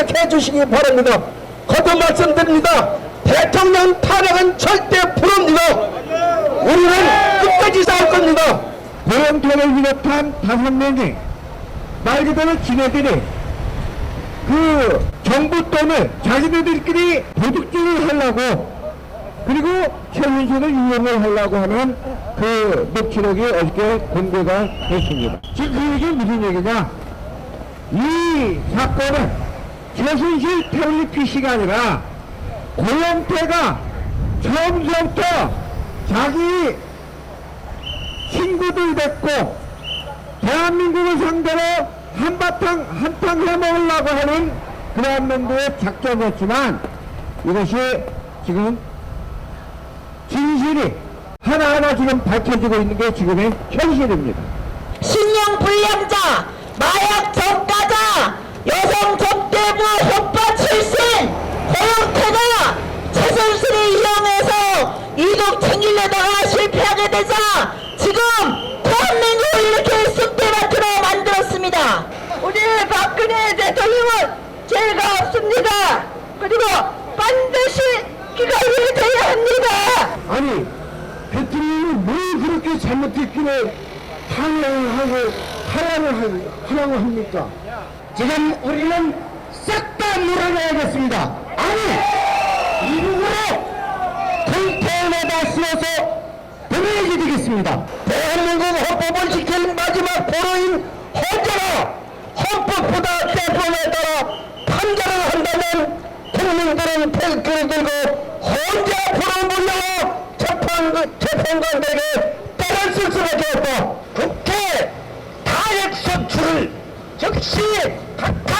생각해 주시기 바랍니다. 거듭 말씀드립니다. 대통령 탄핵은 절대 불합니다. 우리는 끝까지 싸울 겁니다. 고영태를 비롯한 다섯 명이 말 그대로 지네들이 그 정부 돈을 자기네들끼리 도둑질을 하려고 그리고 최순실을 이용을 하려고 하는 그 녹취록이 어저께 공개가 됐습니다. 지금 그 얘기 무슨 얘기냐? 이 사건은 최순실 태블릿 PC가 아니라 고영태가 처음부터 자기 친구들 됐고 대한민국을 상대로 한바탕 한탕 해먹으려고 하는 그러한 놈들의 작전이었지만 이것이 지금 진실이 하나하나 지금 밝혀지고 있는 게 지금의 현실입니다. 신령 불량자, 마약 전가자, 여성 적대부 협박 출신 고영태가 최순실을 이용해서 이득 챙기려다가 실패하게 되자 지금 대한민국을 이렇게 쑥대밭으로 만들었습니다. 우리 박근혜 대통령은 죄가 없습니다. 그리고 반드시 기각이 돼야 합니다. 아니 대통령이 뭘 그렇게 잘못했기에 탄핵을 하고 하라고 하라고 합니까? 지금 우리는 싹다 몰아내야겠습니다. 아니 이름으로 쓰어서 보내야지 되겠습니다. 대한민국 헌법을 지킬 마지막 보루인 헌재가 헌법보다 대법에 따라 판결을 한다면 국민들은 펠기를 들고 헌재 앞으로 물러와 재판, 재판관들에게 때를 쓸 수밖에 없다. 국회 소추를 즉시 갖다